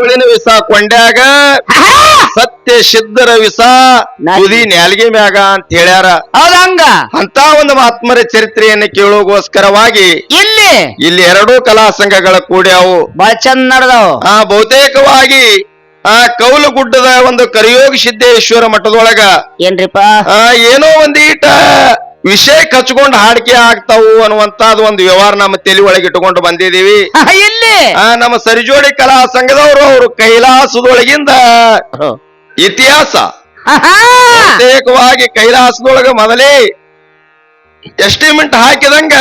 ಸುಳ್ಳಿನ ವಿಷ ಕೊಂಡ್ಯಾಗ ಸತ್ಯ ಸಿದ್ಧರ ವಿಷ ತುದಿ ನ್ಯಾಲ್ಗೆ ಮ್ಯಾಗ ಅಂತ ಹೇಳ್ಯಾರ. ಹೌದಂಗ ಅಂತ ಒಂದು ಮಹಾತ್ಮರ ಚರಿತ್ರೆಯನ್ನು ಕೇಳೋಗೋಸ್ಕರವಾಗಿ ಇಲ್ಲಿ ಇಲ್ಲಿ ಎರಡೂ ಕಲಾ ಸಂಘಗಳ ಕೂಡ್ಯಾವು. ಬಹಳ ಚಂದ ನಡೆದವು. ಆ ಬಹುತೇಕವಾಗಿ ಆ ಕೌಲಗುಡ್ಡದ ಒಂದು ಕರಿಯೋಗ ಸಿದ್ದೇಶ್ವರ ಮಠದೊಳಗ ಏನ್ರಿಪ್ಪ? ಆ ಏನೋ ಒಂದೀಟ ವಿಷಯ ಕಚ್ಕೊಂಡು ಹಾಡಿಕೆ ಆಗ್ತಾವು ಅನ್ನುವಂತ ಒಂದು ವ್ಯವಹಾರ ನಮ್ಮ ತಲೆ ಒಳಗೆ ಇಟ್ಟುಕೊಂಡು ಬಂದಿದೀವಿ ಇಲ್ಲಿ ನಮ್ಮ ಸರಿಜೋಡಿ ಕಲಾ ಸಂಘದವರು ಅವರು ಕೈಲಾಸದೊಳಗಿಂದ ಇತಿಹಾಸ. ಪ್ರತ್ಯೇಕವಾಗಿ ಕೈಲಾಸದೊಳಗ ಮೊದಲೇ ಎಸ್ಟಿಮೆಂಟ್ ಹಾಕಿದಂಗ.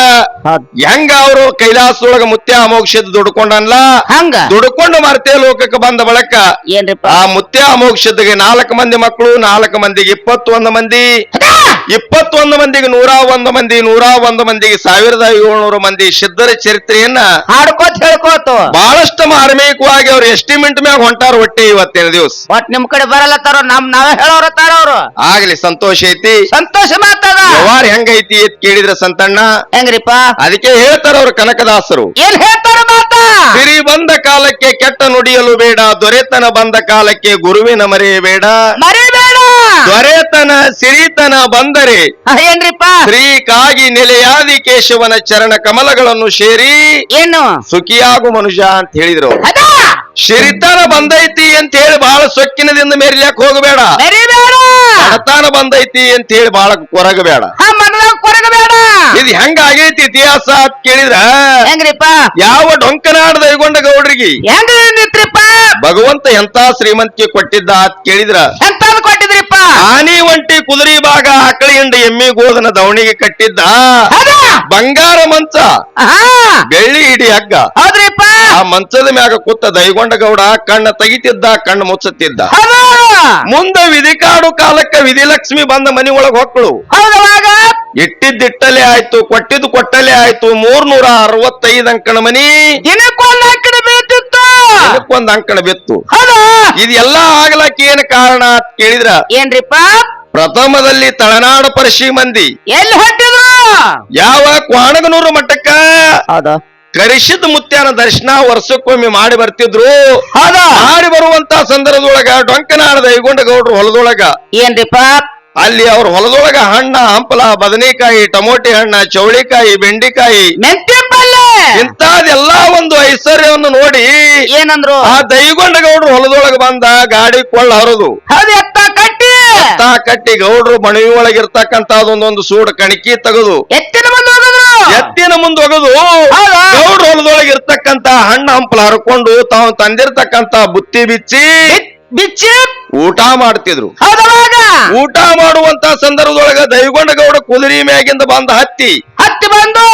ಹೆಂಗ ಅವರು ಕೈಲಾಸದೊಳಗ ಮುತ್ಯ ಅಮೋಕ್ಷದ ದುಡ್ಕೊಂಡನ್ಲ? ಹಂಗ? ದುಡ್ಕೊಂಡು ಮರ್ತೆ ಲೋಕಕ್ಕೆ ಬಂದ ಬಳಕ ಆ ಮುತ್ಯ ಅಮೋಕ್ಷದಗೆ ನಾಲ್ಕು ಮಂದಿ ಮಕ್ಕಳು ನಾಲ್ಕು ಮಂದಿಗೆ ಇಪ್ಪತ್ತೊಂದು ಮಂದಿ. ಇಪ್ಪತ್ತೊಂದು ಮಂದಿಗೆ ನೂರ ಒಂದು ಮಂದಿ ನೂರ ಒಂದು ಮಂದಿಗೆ ಸಾವಿರದ ಏಳ್ನೂರು ಮಂದಿ ಸಿದ್ಧರ ಚರಿತ್ರೆಯನ್ನ ಹಾಡ್ಕೋತ ಹೇಳ್ಕೋತ. ಬಹಳಷ್ಟು ಮಾರ್ಮಿಕವಾಗಿ ಅವ್ರು ಎಸ್ಟಿಮೆಂಟ್ ಮ್ಯಾಗ ಹೊಂಟಾರ ಹೊಟ್ಟೆ ಇವತ್ತಿನ ದಿವಸ. ಒಟ್ ನಿಮ್ ಕಡೆ ಬರಲತ್ತಾರ ನಮ್ ನಾವೇ ಹೇಳೋರ ತಾರ ಅವ್ರು. ಆಗ್ಲಿ ಸಂತೋಷ ಐತಿ. ಸಂತೋಷ ಮಾತದ ವ್ಯವಹಾರ ಹೆಂಗೈತಿ ಅಂತ ಕೇಳಿದ್ರ ಸಂತಣ್ಣ. ಹೆಂಗ್ರಿಪ್ಪ? ಅದಕ್ಕೆ ಹೇಳ್ತಾರ ಅವ್ರ ಕನಕದಾಸರು. ಏನ್ ಹೇಳ್ತಾರ ಮಾತ? ಸಿರಿ ಬಂದ ಕಾಲಕ್ಕೆ ಕೆಟ್ಟ ನುಡಿಯಲು ಬೇಡ ದೊರೆತನ ಬಂದ ಕಾಲಕ್ಕೆ ಗುರುವಿನ ಮರೆಯಬೇಡ ಮರಿಬೇಡ. ದೊರೆತನ ಸಿರಿತನ ಬಂದರೆ ಏನ್ರಿಪ್ಪ ಶ್ರೀ ಕಾಗಿ ನೆಲೆಯಾದಿ ಕೇಶವನ ಚರಣ ಕಮಲಗಳನ್ನು ಸೇರಿ ಏನು? ಸುಖಿಯಾಗು ಮನುಷ್ಯ ಅಂತ ಹೇಳಿದ್ರು. ಸಿರಿತನ ಬಂದೈತಿ ಅಂತ ಹೇಳಿ ಬಹಳ ಸೊಕ್ಕಿನದಿಂದ ಮೇರ್ಲ್ಯಾಕ್ ಹೋಗಬೇಡ. ಹತಾನ ಬಡತನ ಬಂದೈತಿ ಅಂತ ಹೇಳಿ ಬಹಳ ಕೊರಗಬೇಡ. ಕೊರಗಬೇಡ! ಇದು ಹೆಂಗ ಆಗೈತಿ ಇತಿಹಾಸ ಅಂತ ಕೇಳಿದ್ರ? ಹೆಂಗ್ರಿಪ್ಪ? ಯಾವ ಡೊಂಕನಾಡ ದೈಗೊಂಡ ಗೌಡ್ರಿಗೆ? ಹೆಂಗ ಭಗವಂತ ಎಂತ ಶ್ರೀಮಂತಿಕೆ ಕೊಟ್ಟಿದ್ದ ಅಂತ ಕೇಳಿದ್ರ? ಆನಿ ಒಂಟಿ ಕುದುರಿ ಭಾಗ ಆಕಳಿ ಹಿಂಡ ಎಮ್ಮಿ ಗೋದನ ದವಣಿಗೆ ಕಟ್ಟಿದ್ದ. ಬಂಗಾರ ಮಂಚ. ಬೆಳ್ಳಿ ಇಡಿ ಹಗ್ಗ. ಆ ಮಂಚದ ಮ್ಯಾಗ ಕೂತ ದೈಗೊಂಡ ಗೌಡ ಕಣ್ಣ ತೆಗಿತಿದ್ದ ಕಣ್ಣು ಮುಚ್ಚುತ್ತಿದ್ದ. ಮುಂದ ವಿಧಿಕಾಡು ಕಾಲಕ್ಕ ವಿಧಿಲಕ್ಷ್ಮಿ ಬಂದ ಮನಿ ಒಳಗ ಹೊಕ್ಕಳು ಇಟ್ಟಿದ್ದಿಟ್ಟಲೆ ಆಯ್ತು ಕೊಟ್ಟಿದ್ದು ಕೊಟ್ಟಲೆ ಆಯ್ತು ಮೂರ್ನೂರ ಅರವತ್ತೈದು ಅಂಕಣ ಮನಿ. ದಿನಕ್ಕೊಂದ್ ಅಂಕಣ ಬೀಳ್ತಿತ್ತು. ದಿನಕ್ಕೊಂದ್ ಅಂಕಣ ಬಿತ್ತು. ಇದೆಲ್ಲ ಆಗ್ಲಕ್ಕ ಏನ್ ಕಾರಣ ಅಂತ ಕೇಳಿದ್ರ? ಏನ್ರಿಪ್ಪ? ಪ್ರಥಮದಲ್ಲಿ ತಳನಾಡು ಪರಿಶಿ ಮಂದಿ. ಎಲ್ಲಿ ಹೊಟ್ಟಿದ್ರು ಯಾವ ಕ್ವಾಣಗನೂರು ಮಟ್ಟಕ್ಕ ಹೌದು. ಕರಿಷಿದ್ ಮುತ್ಯಾನ ದರ್ಶನ ವರ್ಷಕ್ಕೊಮ್ಮೆ ಮಾಡಿ ಬರ್ತಿದ್ರು. ಮಾಡಿ ಬರುವಂತ ಸಂದರ್ಭದೊಳಗ ಡೊಂಕನಾಡ ದೈಗೊಂಡ ಗೌಡ್ರು ಹೊಲದೊಳಗ. ಏನ್ರಿಪ್ಪ? ಅಲ್ಲಿ ಅವ್ರ ಹೊಲದೊಳಗ ಹಣ್ಣ ಹಂಪಲ ಬದನೆಕಾಯಿ ಟಮೋಟಿ ಹಣ್ಣ ಚೌಳಿಕಾಯಿ ಬೆಂಡಿಕಾಯಿ. ಮೆಂತ್ಯ ಇಂತಾದೆಲ್ಲ ಒಂದು ಐಶ್ವರ್ಯವನ್ನು ನೋಡಿ ಏನಂದ್ರು? ಆ ದೈಗೊಂಡ ಗೌಡ್ರು ಹೊಲದೊಳಗ ಬಂದ ಗಾಡಿ ಕೊಳ್ಳ ಹರದು. ಹೌದು ಎತ್ತ ಕಟ್ಟಿ! ಎತ್ತ ಕಟ್ಟಿ ಗೌಡ್ರು ಮಣವಿ ಒಳಗಿರ್ತಕ್ಕಂತ ಅದೊಂದೊಂದು ಸೂಡು ಕಣಕಿ ತೆಗೆದು. ಎತ್ತಿನ ಮುಂದೆ ಎತ್ತಿನ ಮುಂದೆ ಒಗದು ಹೌದಾ? ಹೊಲದೊಳಗಿರ್ತಕ್ಕಂತ ಹಣ್ಣು ಹಂಪಲ ಹರ್ಕೊಂಡು ತಾವು ತಂದಿರ್ತಕ್ಕಂತ ಬುತ್ತಿ ಬಿಚ್ಚಿ ಬಿಚ್ಚಿ ಊಟ ಮಾಡ್ತಿದ್ರು. ಹೌದವಾಗ? ಊಟ ಮಾಡುವಂತ ಸಂದರ್ಭದೊಳಗ ದೈಗೊಂಡ ಗೌಡ ಕುದುರಿ ಮ್ಯಾಗಿಂದ ಬಂದ ಹತ್ತಿ. ಹತ್ತಿ ಬಂದು?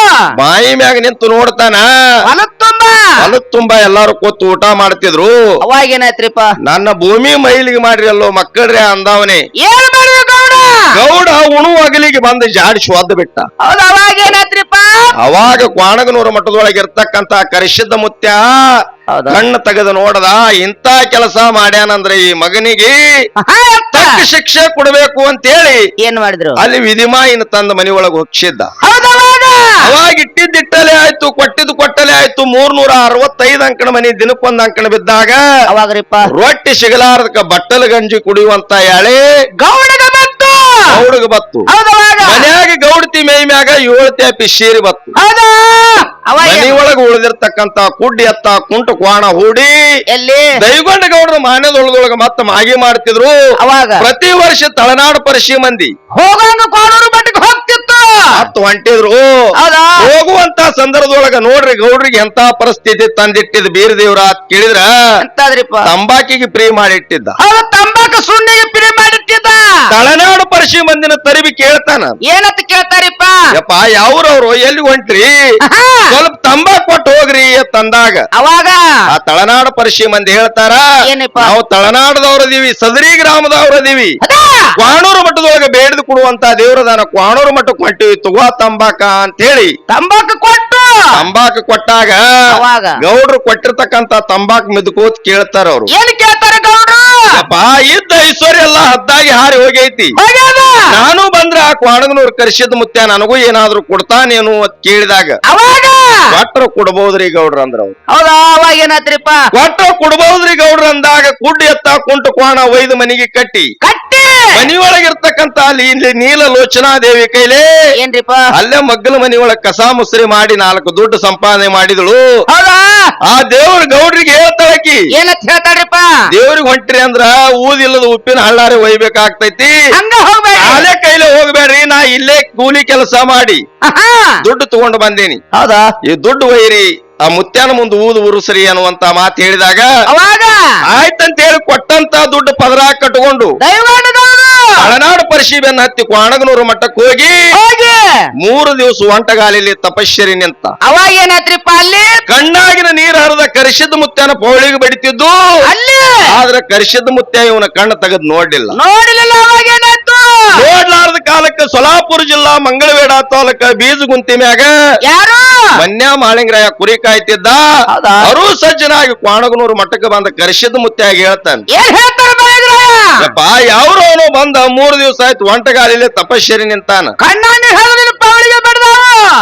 ಬಾಯಿ ಮ್ಯಾಗ ನಿಂತು ನೋಡ್ತಾನ. ತುಂಬಾ? ಹೊಲಕ್ ತುಂಬಾ ಎಲ್ಲಾರು ಕೂತು ಊಟ ಮಾಡ್ತಿದ್ರು. ಅವಾಗ ಏನಾಯ್ತ್ರಿಪ್ಪ? ನನ್ನ ಭೂಮಿ ಮೈಲಿಗೆ ಮಾಡ್ರಿ ಅಲ್ಲೋ ಮಕ್ಕಳ್ರಿ ಅಂದವನೇ. ಏನ್ ಮಾಡಿದ್ರು ಗೌಡ? ಗೌಡ ಉಣು ಅಗಲಿಗೆ ಬಂದು ಜಾಡಿ ಒದ್ದು ಬಿಟ್ಟ. ಹೌದು ಅವಾಗ ಏನಾಯ್ತ್ರಿಪ್ಪ? ಅವಾಗ ಕ್ವಾಣಗನೂರ ಮಠದೊಳಗೆ ಇರ್ತಕ್ಕಂತ ಕರಿಸಿದ್ದ ಮುತ್ಯ? ಕಣ್ಣು ತೆಗೆದು ನೋಡದ ಇಂತ ಕೆಲಸ ಮಾಡ್ಯಾನಂದ್ರೆ ಈ ಮಗನಿಗೆ. ತಕ್ಕ ಶಿಕ್ಷೆ ಕೊಡಬೇಕು ಅಂತೇಳಿ ಏನ್ ಮಾಡಿದ್ರು? ಅಲ್ಲಿ ವಿಧಿಮಾಯಿನ ತಂದ ಮನಿ ಒಳಗೆ ಹೊಕ್ಷಿದ್ದ ಹೌದು? ಅವಾಗ ಇಟ್ಟಿದ್ದಿಟ್ಟಲೆ ಆಯ್ತು ಕೊಟ್ಟಿದ್ದು ಕೊಟ್ಟಲೆ ಆಯ್ತು ಮೂರ್ನೂರ ಅರವತ್ತೈದು ಅಂಕಣ ಮನಿ ದಿನಕ್ಕೊಂದ್ ಅಂಕಣ ಬಿದ್ದಾಗ ರೊಟ್ಟಿ ಸಿಗಲಾರದಕ್ಕ ಬಟ್ಟಲು ಗಂಜಿ ಕುಡಿಯುವಂತ ಹೇಳಿ ಗೌಡಗ ಬಂತು ಗೌಡಗ ಬತ್ತು. ಮನ್ಯಾಗ ಗೌಡತಿ ಮೈ ಮ್ಯಾಗ ಏಳು ತ್ಯಾಪಿ ಶೀರಿ ಬತ್ತು. ಹೌದಾ. ಅವಾಗ ಮನಿ ಒಳಗ ಉಳಿದಿರ್ತಕ್ಕಂತ ಕುಡ್ಡಿ ಎತ್ತ ಕುಂಟು ಕ್ವಾಣ ಹೂಡಿ ಎಲ್ಲಿ? ದೈಗೊಂಡ ಗೌಡರ ಮಾನ್ಯದೊಳದೊಳಗ ಮತ್ತ ಮಾಗಿ ಮಾಡ್ತಿದ್ರು. ಅವಾಗ? ಪ್ರತಿ ವರ್ಷ ತಳನಾಡು ಪರಿಶಿ ಮಂದಿ. ಹೋಗಂಗ ಮಟ್ಟಿಗೆ ಹೋಗ್ತಿತ್ತು. ಹತ್ತು ಹೊಂಟಿದ್ರು. ಹೋಗುವಂತ ಸಂದರ್ಭದೊಳಗ ನೋಡ್ರಿ ಗೌಡ್ರಿಗೆ ಎಂತ ಪರಿಸ್ಥಿತಿ ತಂದಿಟ್ಟಿದ್ ಬೀರ್ ದೇವ್ರ ಕೇಳಿದ್ರ ಅಂತದ್ರಿಪ್ಪ ತಂಬಾಕಿಗೆ ಪ್ರೀ ಮಾಡಿಟ್ಟಿದ್ದ. ತಂಬಾಕು ಸುಣ್ಣಿಗೆ ಪಿರಿ ಮಾಡಿಟ್ಟಿದ್ದ? ತಳನಾಡು ಪರಿಶಿ ಮಂದಿನ ತರಿಬಿ ಕೇಳ್ತಾನ. ಏನಂತ ಕೇಳ್ತಾರಿಪ್ಪ? ಯಪ್ಪ ಯಾವ್ರವ್ರು ಎಲ್ಲಿ ಹೊಂಟ್ರಿ? ಸ್ವಲ್ಪ ತಂಬಾಕ್ ಕೊಟ್ಟು ಹೋಗ್ರಿ ತಂದಾಗ. ಅವಾಗ? ಆ ತಳನಾಡು ಪರಿಶಿ ಮಂದಿ ಹೇಳ್ತಾರ ಏನಪ್ಪ? ನಾವು ತಳನಾಡದವ್ರದೀವಿ ಸದರಿ ಗ್ರಾಮದವ್ರದೀವಿ ಕ್ವಾಣೂರು ಮಠದೊಳಗೆ ಬೇಡದು ಕೊಡುವಂತ ದೇವ್ರದಾನ ಕ್ವಾಣೂರು ಮಠಕ್ಕೆ ಹೊಂಟಿವಿ ತಗೋ ತಂಬಾಕ ಅಂತ ಹೇಳಿ ತಂಬಾಕ ಕೊಟ್ಟು? ತಂಬಾಕ ಕೊಟ್ಟಾಗ ಅವಾಗ? ಗೌಡ್ರು ಕೊಟ್ಟಿರ್ತಕ್ಕಂತ ತಂಬಾಕ್ ಮಿದ್ಕೋತ್ ಕೇಳ್ತಾರ ಅವ್ರು ಏನ್ ಕೇಳ್ತಾರೆ? ಯಪ್ಪ ಇದ್ದ ಐಶ್ವರ್ಯ ಎಲ್ಲ ಹದ್ದಾಗಿ ಹಾರಿ ಹೋಗೈತಿ. ಹೋಗ್ಯಾದ? ನಾನು ಬಂದ್ರ ಆ ಕ್ವಾಣಗನೂರ್ ಕರ್ಸಿದ್ ಮುತ್ಯ ನನಗೂ ಏನಾದ್ರೂ ಕೊಡ್ತಾನೇನು ಅಂತ ಕೇಳಿದಾಗ ಅವಾಗ ಕೊಟ್ರ ಕೊಡ್ಬೋದ್ರಿ ಗೌಡ್ರ ಅಂದ್ರ ಅವ್ರು. ಹೌದಾ ಅವಾಗ ಏನಾತ್ರಿಪ್ಪ? ಕೊಟ್ರ ಕೊಡ್ಬೋದ್ರಿ ಗೌಡ್ರ ಅಂದಾಗ ಕುಡ್ ಎತ್ತ ಕುಂಟು ಕೋಣ ಒಯ್ದು ಮನೆಗೆ ಕಟ್ಟಿ. ಕಟ್ಟಿ! ಮನಿಯೊಳಗಿರ್ತಕ್ಕಂತ ಅಲ್ಲಿ ಇಲ್ಲಿ ನೀಲ ಲೋಚನಾ ದೇವಿ ಕೈಲೇ ಏನ್ರಿಪ್ಪ? ಅಲ್ಲೇ ಮಗ್ಗಲ ಮನಿಯೊಳಗ ಕಸ ಮುಸ್ರಿ ಮಾಡಿ ನಾಲ್ಕು ದುಡ್ಡು ಸಂಪಾದನೆ ಮಾಡಿದಳು. ಹೌದಾ? ಆ ದೇವ್ರ ಗೌಡ್ರಿಗೆ ಹೇಳ್ತಾಳಕಿ ಏನಂತ ಹೇಳ್ತಾಳ್ರಿಪ್ಪ? ದೇವ್ರಿಗೆ ಹೊಂಟ್ರಿ ಅಂದ್ರ ಊದಿಲ್ಲದ ಉಪ್ಪಿನ ಹಳ್ಳಾರಿ ಒಯ್ಬೇಕಾಗ್ತೈತಿ. ಹಂಗ ಹೋಗ್ಬೇಡಿ ಕಾಲೇ ಕೈಲೇ ಹೋಗ್ಬೇಡ್ರಿ ನಾ ಇಲ್ಲೇ ಕೂಲಿ ಕೆಲಸ ಮಾಡಿ. ದುಡ್ಡು ತಗೊಂಡು ಬಂದೇನಿ. ಹೌದಾ? ಈ ದುಡ್ಡು ಒಯ್ಯಿರಿ ಆ ಮುತ್ಯಾನ ಮುಂದೆ ಊದು ಉರುಸರಿ ಅನ್ನುವಂತ ಮಾತು ಹೇಳಿದಾಗ ಅವಾಗ? ಆಯ್ತಂತ ಹೇಳಿ ಕೊಟ್ಟಂತ ದುಡ್ಡು ಪದರ ಕಟ್ಕೊಂಡು ಹಳನಾಡು ಪರಿಶೀಲನೆ ಹತ್ತಿ ಕ್ವಾಣಗನೂರು ಮಟ್ಟಕ್ಕೆ ಹೋಗಿ ಹೋಗಿ! ಮೂರು ದಿವಸ ಒಂಟಗಾಲಿಲಿ ತಪಶ್ಚರಿ ನಿಂತ. ಅವಾಗ ಏನಾತ್ರಿಪ್ಪ ಅಲ್ಲಿ? ಕಣ್ಣಾಗಿನ ನೀರ್ ಹರಿದ ಕರಿಶದ ಮುತ್ಯನ ಪೌಳಿಗೆ ಬಡಿತಿದ್ದು. ಅಲ್ಲಿ? ಆದ್ರೆ ಕರಿಶದ ಮುತ್ಯ ಇವನ ಕಣ್ಣು ತೆಗೆದು ನೋಡ್ಲಿಲ್ಲ. ನೋಡಿಲ್ಲ ಅವಾಗ ಏನಾಯ್ತು? ನೋಡ್ಲಾರ್ದ ಕಾಲಕ್ಕೆ ಸೊಲಾಪುರ ಜಿಲ್ಲಾ ಮಂಗಳವೇಡ ತಾಲೂಕ ಬೀಜಗುಂತಿ ಮ್ಯಾಗ ಯಾರು? ಮನ್ಯ ಮಾಳಿಂಗರಾಯ ಕುರಿ ಕಾಯ್ತಿದ್ದ ಅವರು ಅರು ಸಜ್ಜನಾಗಿ ಕ್ವಾಣಗನೂರು ಮಟ್ಟಕ್ಕೆ ಬಂದ ಕರಿಸಿದ ಮುತ್ಯಾಗ ಹೇಳ್ತಾನೆ. ಬಾ ಯಾವ್ರೋ ಅವನು ಬಂದ ಮೂರು ದಿವಸ ಆಯ್ತು ಒಂಟಗಾಲಿಲೆ ತಪಶ್ಚರಿ ನಿಂತಾನ.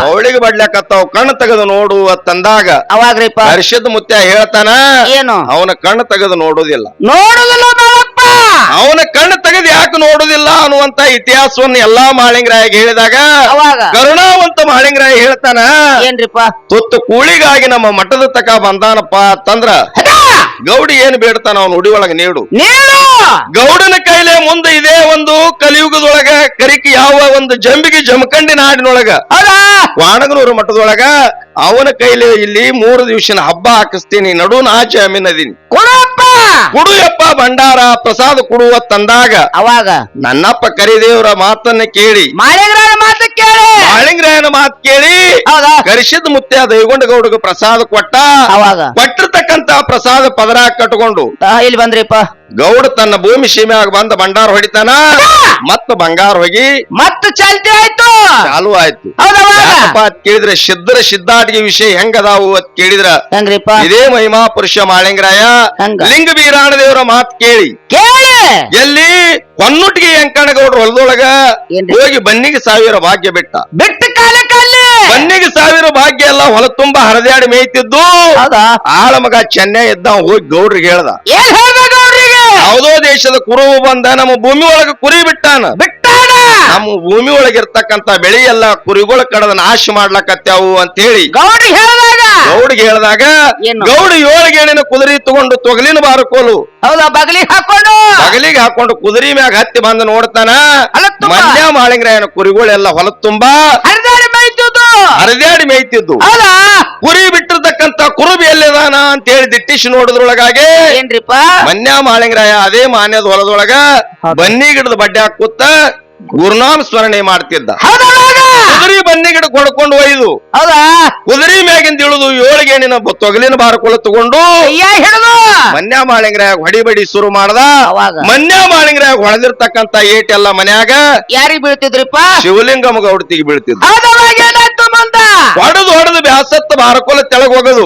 ಅವಳಿಗೆ ಬಡ್ಲಕತ್ತಾವ್ ಕಣ್ಣು ತೆಗೆದು ನೋಡು ತಂದಾಗ ಅವಾಗ್ರಿಪ್ಪ. ಹರ್ಷದ ಮುತ್ಯ ಹೇಳ್ತಾನ ಏನು? ಅವನ ಕಣ್ಣು ತೆಗೆದು ನೋಡುದಿಲ್ಲ. ನೋಡುದಿಲ್ಲ ಅವನ ಕಣ್ಣು ತೆಗೆದು ಯಾಕೆ ನೋಡುದಿಲ್ಲ ಅನ್ನುವಂತ ಇತಿಹಾಸವನ್ನು ಎಲ್ಲಾ ಮಾಳಿಂಗರಾಯ ಹೇಳಿದಾಗ ಕರುಣಾವಂತ ಮಾಳಿಂಗರಾಯ ಹೇಳ್ತಾನ ಏನ್ರಿಪ್ಪ? ತುತ್ತು ಕೂಳಿಗಾಗಿ ನಮ್ಮ ಮಠದ ತಕ ಬಂದಾನಪ್ಪ ಅಂತಂದ್ರ! ಗೌಡಿ ಏನ್ ಬೇಡ್ತಾನ ಅವನ ಉಡಿ ಒಳಗ ನೀಡು. ಗೌಡನ ಕೈಲೆ ಮುಂದೆ ಇದೇ ಒಂದು ಕಲಿಯುಗದೊಳಗ ಕರಿಕಿ ಯಾವ ಒಂದು ಜಂಬಿಗೆ ಜಮಖಂಡಿ ನಾಡಿನೊಳಗ ವಾಣಗನೂರು ಮಠದೊಳಗ ಅವನ ಕೈಲೆ ಇಲ್ಲಿ ಮೂರು ದಿವಸನ ಹಬ್ಬ ಹಾಕಿಸ್ತೀನಿ ನಡು ನಾಚೆ ಕೊಡಪ್ಪ ಕುಡುಯಪ್ಪ ಭಂಡಾರ ಪ್ರಸಾದ ಕೊಡುವ ತಂದಾಗ ಅವಾಗ? ನನ್ನಪ್ಪ ಕರಿದೇವರ ಮಾತನ್ನ ಕೇಳಿ. ಮಾಳಿಂಗರಾಯನ ಮಾತು ಕೇಳಿ. ಮಾಳಿಂಗ್ರಾಯನ ಮಾತು ಕೇಳಿ. ಹೌದಾ? ಕರಿಸಿದ ಮುತ್ತೆ ದೈಗೊಂಡ ಗೌಡಗ ಪ್ರಸಾದ ಕೊಟ್ಟ. ಅವಾಗ? ಕೊಟ್ಟಿರ್ತಕ್ಕಂತ ಪ್ರಸಾದ ಪದರ ಕಟ್ಕೊಂಡು. ಇಲ್ಲಿ ಬಂದ್ರಿಪ್ಪ. ಗೌಡ ತನ್ನ ಭೂಮಿ ಸೀಮೆಯಾಗ ಬಂದ ಭಂಡಾರ ಹೊಡಿತಾನ? ಮತ್ತ ಬಂಗಾರ ಹೋಗಿ ಮತ್ತ ಚಾಲ್ತಿ ಆಯ್ತು? ಚಾಲು ಆಯ್ತು. ಯಾಕಪ್ಪ ಅಂತ ಕೇಳಿದ್ರೆ ಸಿದ್ಧರ ಸಿದ್ಧಾಟಿಗೆ ವಿಷಯ ಹೆಂಗದಾವು ಅಂತ ಕೇಳಿದ್ರ? ಹಂಗ್ರಿಪ್ಪ? ಇದೇ ಮಹಿಮಾ ಪುರುಷ ಮಾಳಿಂಗರಾಯ. ಹಂಗ. ಲಿಂಗ ಬೀರಾಣ ದೇವರ ಮಾತು ಕೇಳಿ. ಕೇಳಿ! ಎಲ್ಲಿ ಹೊನ್ನುಟ್ಟಿಗೆ ಹೆಂಕಣಗೌಡ್ರ ಹೊಲದೊಳಗ ಏನ್ರಿ? ಹೋಗಿ ಬನ್ನಿಗೆ ಸಾವಿರ ಭಾಗ್ಯ ಬಿಟ್ಟ. ಬಿಟ್ಟು? ಬನ್ನಿಗೆ ಸಾವಿರ ಭಾಗ್ಯ ಎಲ್ಲ ಹೊಲ ತುಂಬಾ ಹರಿದಾಡಿ ಮೇಯ್ತಿದ್ದು. ಹೌದಾ? ಆಳ ಮಗ ಚೆನ್ನೈ ಇದ್ದ ಹೋಗಿ ಗೌಡ್ರಿಗೆ ಹೇಳ್ದ. ಏನ್ ಹೇಳ್ಬೇಕು ಅವ್ರಿಗೆ ಯಾವುದೋ ದೇಶದ ಕುರು ಬಂದ ನಮ್ಮ ಭೂಮಿ ಒಳಗ ಕುರಿ ಬಿಟ್ಟಾನ. ಬಿಟ್ಟಾನ? ನಮ್ಮ ಭೂಮಿ ಒಳಗಿರ್ತಕ್ಕಂತ ಬೆಳಿ ಎಲ್ಲ ಕುರಿಗಳ ಕಡದ ನಾಶ ಮಾಡ್ಲಕತ್ಯಾವು ಅಂತ ಹೇಳಿ ಗೌಡಿ ಹೇಳಿದಾಗ? ಗೌಡಿಗೆ ಹೇಳಿದಾಗ ಏನು? ಗೌಡ ಏಳಿಗೇಣಿನ ಕುದುರೆ ತಗೊಂಡು ತೊಗಲಿನ ಬಾರಕೋಲು ಹೌದಾ? ಬಗಲಿ ಹಾಕೊಂಡು? ಬಗಲಿಗೆ ಹಾಕೊಂಡು ಕುದುರಿ ಮ್ಯಾಗ ಹತ್ತಿ ಬಂದು ನೋಡ್ತಾನ. ಅಲ್ಲ ತುಂಬಾ? ಮಲ್ಯ ಮಾಳಿಂಗ್ರಾಯನ ಕುರಿಗಳೆಲ್ಲ ಹೊಲ ತುಂಬಾ. ಹರಿದಾಡಿ ಹರಿದಾಡಿ ಮೇಯ್ತಿದ್ದು. ಅಲ್ಲ ಕುರಿ ಬಿಟ್ಟಿರ್ತಕ್ಕಂತ ಕುರುಬಿ ಎಲ್ಲಿದಾನ ಅಂತ ಹೇಳಿ ದಿಟ್ಟಿಸಿ ನೋಡಿದ್ರೊಳಗಾಗಿ ಏನ್ರಿಪ್ಪ? ಮನ್ಯ ಮಾಳಿಂಗರಾಯ ಅದೇ ಮಾನ್ಯದ ಹೊಲದೊಳಗ ಬನ್ನಿ ಗಿಡದ ಬಡ್ಡೆ ಹಾಕುತ್ತ ಗುರುನಾಮ ಸ್ಮರಣೆ ಮಾಡ್ತಿದ್ದ. ಕುದುರಿ ಕುದುರೆ ಬನ್ನಿ ಗಿಡ ಕೊಡ್ಕೊಂಡು ಒಯ್ದು. ಅದ ಕುದುರಿ ಮ್ಯಾಗಿಂದ ಇಳಿದು ಏಳಿಗೇಣಿನ ತೊಗಲಿನ ಬಾರಕೊಳ ತಗೊಂಡು ಮನ್ಯ ಮಾಳಿಂಗರಾಯ ಹೊಡಿಬಡಿ ಶುರು ಮಾಡ್ದ. ಮನ್ಯ ಹೊಳೆದಿರ್ತಕ್ಕಂತ ಹೊಡೆದಿರ್ತಕ್ಕಂತ ಎಲ್ಲ ಮನ್ಯಾಗ ಯಾರಿಗ ಬೀಳ್ತಿದ್ರಿಪ್ಪ? ಶಿವಲಿಂಗಮ್ಮ ಗೌಡತಿಗೆ ಬೀಳ್ತಿದ್ರು ಹೊಡೆದು ಹೊಡೆದು ಬ್ಯಾಸತ್ತ ಬಾರಕೊಲ ತೆಳಗ್ ಹೋಗದು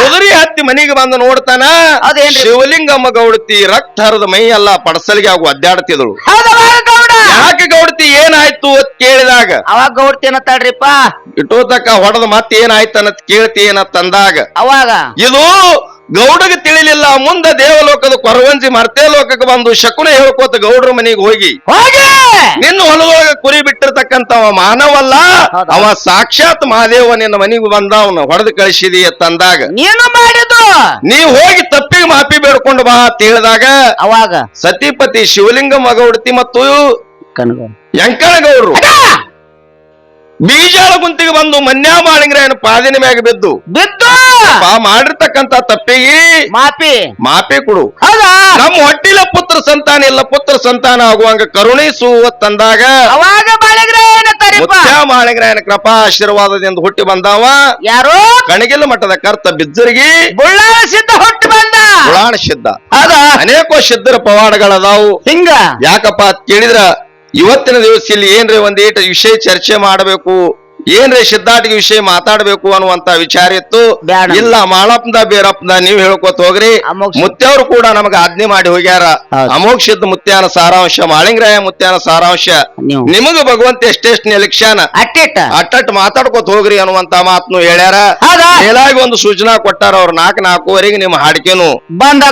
ಕುದುರಿ ಹತ್ತಿ ಮನೆಗೆ ಬಂದು ನೋಡ್ತಾನ ಅದೇ ಶಿವಲಿಂಗಮ್ಮ ಗೌಡತಿ ರಕ್ತ ಹರಿದ ಮೈ ಎಲ್ಲ ಪಡಸಲಿಗೆ ಆಗು ಯಾಕೆ ಗೌಡತಿ ಏನಾಯ್ತು ಅಂತ ಕೇಳಿದಾಗ? ಅವಾಗ ಗೌಡ್ತಿ ಏನತ್ತಾಳ್ರಿಪ್ಪ? ಇಟ್ಟೋತಕ್ಕ ಹೊಡೆದ ಮತ್ತೆ ಏನಾಯ್ತು ಅನ್ನತ್ ಕೇಳ್ತಿ ಏನತ್ತಂದಾಗ ಅವಾಗ? ಇದು ಗೌಡಗೆ ತಿಳಿಲಿಲ್ಲ. ಮುಂದೆ ದೇವಲೋಕದ ಕೊರವಂಜಿ ಮರ್ತೆ ಲೋಕಕ್ಕೆ ಬಂದು ಶಕುನ ಹೇಳ್ಕೋತ ಗೌಡ್ರ ಮನೆಗೆ ಹೋಗಿ. ಹೋಗಿ! ನಿನ್ನ ಹೊಲದೊಳಗ ಕುರಿ ಬಿಟ್ಟಿರ್ತಕ್ಕಂಥವ ಮಾನವಲ್ಲ? ಅವ ಸಾಕ್ಷಾತ್ ಮಹಾದೇವ ನಿನ್ನ ಮನೆಗೆ ಬಂದ ಅವನ ಹೊಡೆದು ಕಳಿಸಿದಿ ಅಂತಂದಾಗ ನೀನು ಮಾಡಿದ್ರು ನೀ ಹೋಗಿ ತಪ್ಪಿಗೆ ಮಾಪಿ ಬೇಡ್ಕೊಂಡು ಬಾ ಅಂತ ಹೇಳಿದಾಗ ಅವಾಗ? ಸತಿಪತಿ ಶಿವಲಿಂಗಮ್ಮ ಗೌಡತಿ ಮತ್ತು ಬೀಜಾಳ ಗುಂತಿಗೆ ಬಂದು ಮನ್ಯಾ ಮಾಳಿಂಗ್ರಾಯನ ಪಾದಿನ ಮ್ಯಾಗ ಬಿದ್ದು. ಬಿದ್ದು! ಪಾ ಮಾಡಿರ್ತಕ್ಕಂತ ತಪ್ಪಿಗೆ ಮಾಪಿ. ಮಾಪಿ ಕೊಡು. ಹೌದಾ? ನಮ್ಮ ಹೊಟ್ಟಿಲ ಪುತ್ರ ಸಂತಾನ ಇಲ್ಲ ಪುತ್ರ ಸಂತಾನ ಆಗುವಂಗ ಕರುಣಿಸು ತಂದಾಗ ಅವಾಗ ತರಿಪ ಕೃಪಾ ಆಶೀರ್ವಾದದಿಂದ ಹುಟ್ಟಿ ಬಂದಾವ. ಯಾರು? ಕಣಗಿಲ್ಲ ಮಠದ ಕರ್ತ ಬುಳ್ಳಾಳ ಸಿದ್ಧ ಹುಟ್ಟಿ ಬಂದ. ಬುಳಾಣ ಸಿದ್ಧ. ಹೌದಾ? ಅನೇಕ ಸಿದ್ಧರ ಪವಾಡಗಳದಾವು. ಹಿಂಗ? ಯಾಕಪ್ಪ ಕೇಳಿದ್ರ ಇವತ್ತಿನ ದಿವಸ ಇಲ್ಲಿ ಏನ್ರಿ ಒಂದೇಟ ವಿಷಯ ಚರ್ಚೆ ಮಾಡಬೇಕು. ಏನ್ರಿ ಸಿದ್ಧಾರ್ಥಿಗೆ ವಿಷಯ ಮಾತಾಡ್ಬೇಕು ಅನ್ನುವಂತ ವಿಚಾರ ಇತ್ತು. ಇಲ್ಲ ಮಾಳಪ್ಪದ ಬೇರಪ್ಪದ ನೀವ್ ಹೇಳ್ಕೊತ ಹೋಗ್ರಿ. ಮುತ್ತವರು. ಮುತ್ಯವ್ರು ಕೂಡ ನಮಗ ಆಜ್ಞೆ ಮಾಡಿ ಹೋಗ್ಯಾರ. ಅಮೋಕ್ಷದ ಮುತ್ಯಾನ ಸಾರಾಂಶ ಮಾಳಿಂಗರಾಯ ಮುತ್ಯಾನ ಸಾರಾಂಶ. ನಿಮಗ ಭಗವಂತ ಎಷ್ಟೆಷ್ಟು ನಿಲಕ್ಷಾನ ಅಟ್ಟಿಟ್ಟ. ಅಟ್ಟಟ್ ಮಾತಾಡ್ಕೊತ ಹೋಗ್ರಿ ಅನ್ನುವಂತ ಮಾತನ್ನು ಹೇಳ್ಯಾರ. ಮೇಲಾಗಿ ಒಂದು ಸೂಚನಾ ಕೊಟ್ಟಾರ ಅವ್ರ ನಾಲ್ಕು ನಾಲ್ಕೂವರೆಗೆ ನಿಮ್ಮ ಹಾಡಿಕೆನು. ಬಂದ್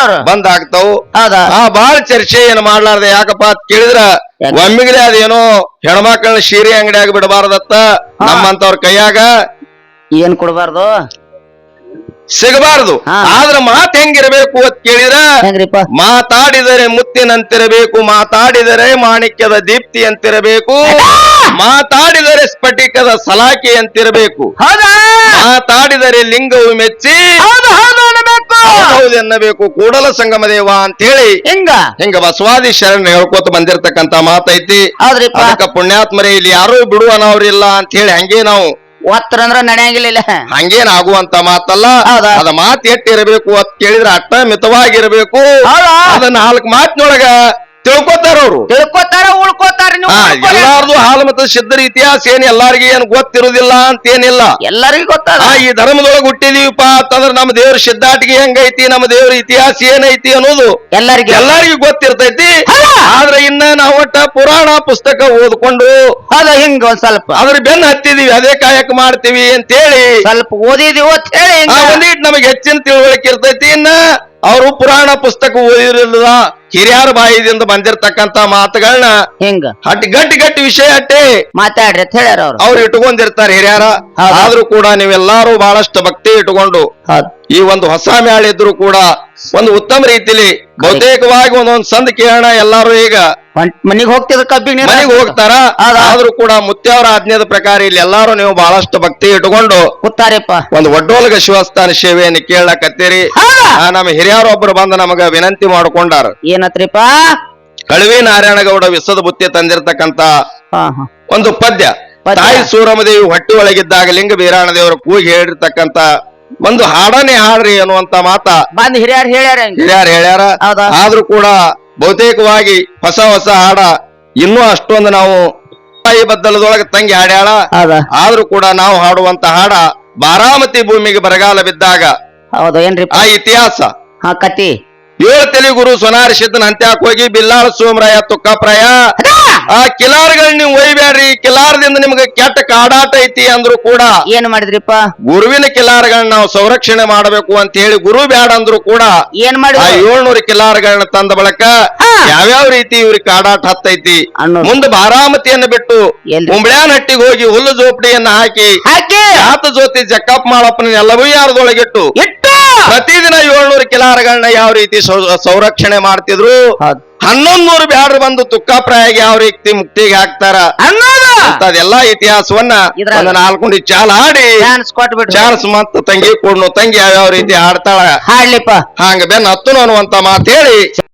ಅವ್ರು. ಬಂದ್ ಆಗ್ತಾವ ಬಹಳ ಚರ್ಚೆ ಏನ್ ಮಾಡ್ಲಾರ್ದ ಯಾಕಪ್ಪ ಅಂತ ಕೇಳಿದ್ರ? ಒಮ್ಮಿಗ್ಲೆ ಅದೇನೋ ಹೆಣ್ಮಕ್ಳನ್ನ ಶೀರೆ ಅಂಗಡಿಯಾಗ ಬಿಡಬಾರ್ದತ್ತ. ನಮ್ಮಂತವ್ರ ಕೈಯಾಗ ಏನ್ ಕೊಡಬಾರ್ದು? ಸಿಗಬಾರದು. ಆದ್ರ ಮಾತ್ ಹೆಂಗಿರ್ಬೇಕು ಅಂತ ಕೇಳಿದ್ರ ಮಾತಾಡಿದರೆ ಮುತ್ತಿನಂತಿರಬೇಕು ಮಾತಾಡಿದರೆ ಮಾಣಿಕ್ಯದ ದೀಪ್ತಿ ಅಂತಿರಬೇಕು ಮಾತಾಡಿದರೆ ಸ್ಫಟಿಕದ ಸಲಾಕಿ ಅಂತಿರಬೇಕು. ಹೌದಾ? ಮಾತಾಡಿದರೆ ಲಿಂಗವು ಮೆಚ್ಚಿ ಹೌದು ಎನ್ನಬೇಕು. ಕೂಡಲ ಸಂಗಮ ದೇವ ಅಂತೇಳಿ ಹಿಂಗ? ಹಿಂಗ ಬಸವಾದಿ ಶರಣ ಹೇಳ್ಕೊತ ಬಂದಿರತಕ್ಕಂತ ಮಾತೈತಿ. ಹೌದ್ರಿಪ್ಪ ಅದಕ್ಕ ಪುಣ್ಯಾತ್ಮರೇ ಇಲ್ಲಿ ಯಾರು ಬಿಡು ಅನ್ನೋರಿಲ್ಲ ಅಂತ ಹೇಳಿ ಹಂಗೆ ನಾವು. ಒತ್ತರ ಅಂದ್ರ ನಡೆಯಂಗಿಲ್ಲ ಹಂಗೇನ್ ಆಗುವಂತ ಮಾತಲ್ಲ? ಅದ ಮಾತ್ ಎಟ್ಟಿರಬೇಕು ಅಂತ ಕೇಳಿದ್ರೆ ಅಟ್ಟ ಮಿತವಾಗಿರ್ಬೇಕು ಅದ ನಾಲ್ಕು ಮಾತಿನೊಳಗ ತಿಳ್ಕೊತಾರ ಅವ್ರು. ತಿಳ್ಕೊತಾರ ಉಳ್ಕೋತಾರ ನೀವು. ಎಲ್ಲಾರ್ದು ಹಾಲು ಮತ್ತು ಸಿದ್ಧರ ಇತಿಹಾಸ ಏನ್ ಎಲ್ಲಾರಿಗೆ ಏನ್ ಗೊತ್ತಿರುದಿಲ್ಲ ಅಂತ ಏನಿಲ್ಲ ಎಲ್ಲರಿಗೂ ಗೊತ್ತದ. ಆ ಈ ಧರ್ಮದೊಳಗ ಹುಟ್ಟಿದೀವಪ್ಪ ಅಂತಂದ್ರ ನಮ್ಮ ದೇವ್ರ ಸಿದ್ಧಾಟಿಗೆ ಹೆಂಗೈತಿ ನಮ್ಮ ದೇವ್ರ ಇತಿಹಾಸ ಏನೈತಿ ಅನ್ನೋದು ಎಲ್ಲರಿಗೂ ಎಲ್ಲರಿಗೂ ಗೊತ್ತಿರ್ತೈತಿ? ಆದ್ರೆ ಇನ್ನ ನಾವು ಒಟ್ಟ ಪುರಾಣ ಪುಸ್ತಕ ಓದ್ಕೊಂಡು ಅದ ಹಿಂಗ ಒಂದ್ ಸ್ವಲ್ಪ. ಅದ್ರ ಬೆನ್ನ ಹತ್ತಿದೀವಿ ಅದೇ ಕಾಯಕ ಮಾಡ್ತೀವಿ ಅಂತೇಳಿ. ಸ್ವಲ್ಪ ಓದಿದೀವಿ ಅಂತ ಹೇಳಿ ಆ ಹಿಂಗ ಒಂದಿಟ್ ನಮಗೆ ಹೆಚ್ಚಿನ ತಿಳುವಳಿಕೆ ಇರ್ತೈತಿ. ಇನ್ನ ಅವರು ಪುರಾಣ ಪುಸ್ತಕ ಓದಿರಲಿಲ್ಲ ಹಿರಿಯರ ಬಾಯಿದಿಂದ ಬಂದಿರತಕ್ಕಂತ ಮಾತುಗಳನ್ನ ಹಿಂಗ? ಹಟ್ಟಿ ಗಟ್ಟಿ ಗಟ್ಟಿ ವಿಷಯ ಅಟ್ಟೆ ಮಾತಾಡ್ರಿ ಅಂತ ಹೇಳ್ಯಾರ ಅವ್ರು. ಅವ್ರು ಇಟ್ಕೊಂಡಿರ್ತಾರೆ ಹಿರಿಯರ. ಹೌದು. ಆದ್ರೂ ಕೂಡ ನೀವೆಲ್ಲಾರು ಬಹಳಷ್ಟು ಭಕ್ತಿ ಇಟ್ಕೊಂಡು ಹೌದ್. ಈ ಒಂದು ಹೊಸ ಮ್ಯಾಳ ಇದ್ರು ಕೂಡ ಒಂದು ಉತ್ತಮ ರೀತಿಲಿ ಬಹುತೇಕವಾಗಿ ಒಂದೊಂದ್ ಸಂದ್ ಕೇಳೋಣ ಎಲ್ಲಾರು ಈಗ ಮನೆಗೆ ಹೋಗ್ತಿದ ಕಬ್ಬಿಗೆ ನೀರ್ ಮನೆಗೆ ಹೋಗ್ತಾರ? ಆದ್ರೂ ಕೂಡ ಮುತ್ಯವರ ಆಜ್ಞೆದ ಪ್ರಕಾರ ಇಲ್ಲಿ ಎಲ್ಲಾರು ನೀವು ಬಹಳಷ್ಟು ಭಕ್ತಿ ಇಟ್ಕೊಂಡು ಕೂತಾರಪ್ಪ. ಒಂದು ಒಡ್ಡೋಲಗ ಶಿವಸ್ಥಾನ ಸೇವೆಯನ್ನು ಕೇಳಕತ್ತೀರಿ. ನಮ್ಮ ಹಿರಿಯರು ಒಬ್ರು ಬಂದು ನಮಗ ವಿನಂತಿ ಮಾಡ್ಕೊಂಡಾರ. ಏನತ್ರಿಪ್ಪ? ಕಳುವಿ ನಾರಾಯಣಗೌಡ ವಿಸದ ಬುತ್ತಿ ತಂದಿರತಕ್ಕಂತ ಒಂದು ಪದ್ಯ. ಪದ್ಯ. ತಾಯಿ ಸೂರಮದೇವಿ ಹೊಟ್ಟಿ ಒಳಗಿದ್ದಾಗ ಲಿಂಗ ಬೀರಾಣ ದೇವರ ಕೂಗಿ ಹೇಳಿರ್ತಕ್ಕಂತ ಒಂದು ಹಾಡನೇ ಹಾಡ್ರಿ ಅನ್ನುವಂತ ಮಾತ ಬಂದ್ ಹಿರಿಯರ್ ಹೇಳ್ಯಾರ ಹಿರಿಯರ್ ಹೇಳ್ಯಾರ. ಹೌದಾ? ಆದ್ರೂ ಕೂಡ ಬಹುತೇಕವಾಗಿ ಹೊಸ ಹೊಸ ಹಾಡ ಇನ್ನೂ ಅಷ್ಟೊಂದು ನಾವು ತಾಯಿ ಬದ್ದಲದೊಳಗೆ ತಂಗಿ ಹಾಡ್ಯಾಳ. ಹೌದಾ? ಆದ್ರೂ ಕೂಡ ನಾವು ಹಾಡುವಂತ ಹಾಡ ಬಾರಾಮತಿ ಭೂಮಿಗೆ ಬರಗಾಲ ಬಿದ್ದಾಗ ಹೌದು ಏನ್ರಿ? ಆ ಇತಿಹಾಸ. ಹಾ ಕತಿ ಏಳು ತೆಲಿ ಗುರು ಸೊನಾರಿಸಿದ್ದನ ಸಿದ್ದನ ಹಂತ್ಯಾಕ್ ಹೋಗಿ ಬಿಲ್ಲಾಳ ಸೋಮರಾಯ ತುಕ್ಕಪ್ರಾಯ. ಆ ಕಿಲಾರ್ಗಳ್ ನೀವು ಒಯ್ಬೇಡ್ರಿ ಕಿಲಾರದಿಂದ ನಿಮ್ಗೆ ಕೆಟ್ಟ ಕಾಡಾಟ ಐತಿ ಅಂದ್ರು ಕೂಡ ಏನ್ ಮಾಡಿದ್ರಿಪ್ಪ ಗುರುವಿನ ಕಿಲಾರಗಳನ್ನ ನಾವು ಸಂರಕ್ಷಣೆ ಮಾಡಬೇಕು ಅಂತ ಹೇಳಿ ಗುರು ಬ್ಯಾಡ ಅಂದ್ರು ಕೂಡ ಏನ್ ಆ ಮಾಡಿದ್ರು ಏಳ್ನೂರು ಕಿಲಾರಗಳನ್ನ ತಂದ ಬಳಕ. ಯಾವ್ಯಾವ ರೀತಿ ಇವ್ರಿಗೆ ಕಾಡಾಟ ಹತ್ತೈತಿ ಅನ್ನೋದು. ಮುಂದೆ ಬಾರಾಮತಿಯನ್ನು ಬಿಟ್ಟು ಎಲ್ರಿ? ಮುಂಬ್ಳ್ಯಾನ್ ಹಟ್ಟಿಗೆ ಹೋಗಿ ಹುಲ್ಲು ಜೋಪಡಿಯನ್ನ ಹಾಕಿ ಹಾಕಿ ಯಾತ ಜೊತೆ ಜಕ್ಕಪ್ಪ ಮಾಡಪ್ಪನ ಎಲ್ಲವೂ ಯಾರದೊಳಗಿಟ್ಟು ಇಟ್ಟು ಪ್ರತಿದಿನ ಏಳ್ನೂರು ಕಿಲಾರಗಳನ್ನ ಯಾವ ರೀತಿ ಸಂರಕ್ಷಣೆ ಮಾಡ್ತಿದ್ರು? ಹನ್ನೊಂದ್ ನೂರು ಬ್ಯಾಡ್ರು ಬಂದು ತುಕ್ಕಾಪ್ರಾಯಾಗಿ ಯಾವ ರೀತಿ ಮುಕ್ತಿಗೆ ಹಾಕ್ತಾರ? ಅದೆಲ್ಲಾ ಇತಿಹಾಸವನ್ನ. ಒಂದು ನಾಲ್ಕು ಚಾಲ ಆಡಿ ಚಾನ್ಸ್ ಮತ್ತು ಚಾನ್ಸ್ ಮತ್ತ ತಂಗಿ ಕೊಡ್ನು ತಂಗಿ ಯಾವ್ಯಾವ ರೀತಿ ಆಡ್ತಾಳ ಹಾಡ್ಲಿಪ್ಪ. ಹಂಗ ಬೆನ್ ಹತ್ತು ಅನ್ನುವಂತ ಮಾತು ಹೇಳಿ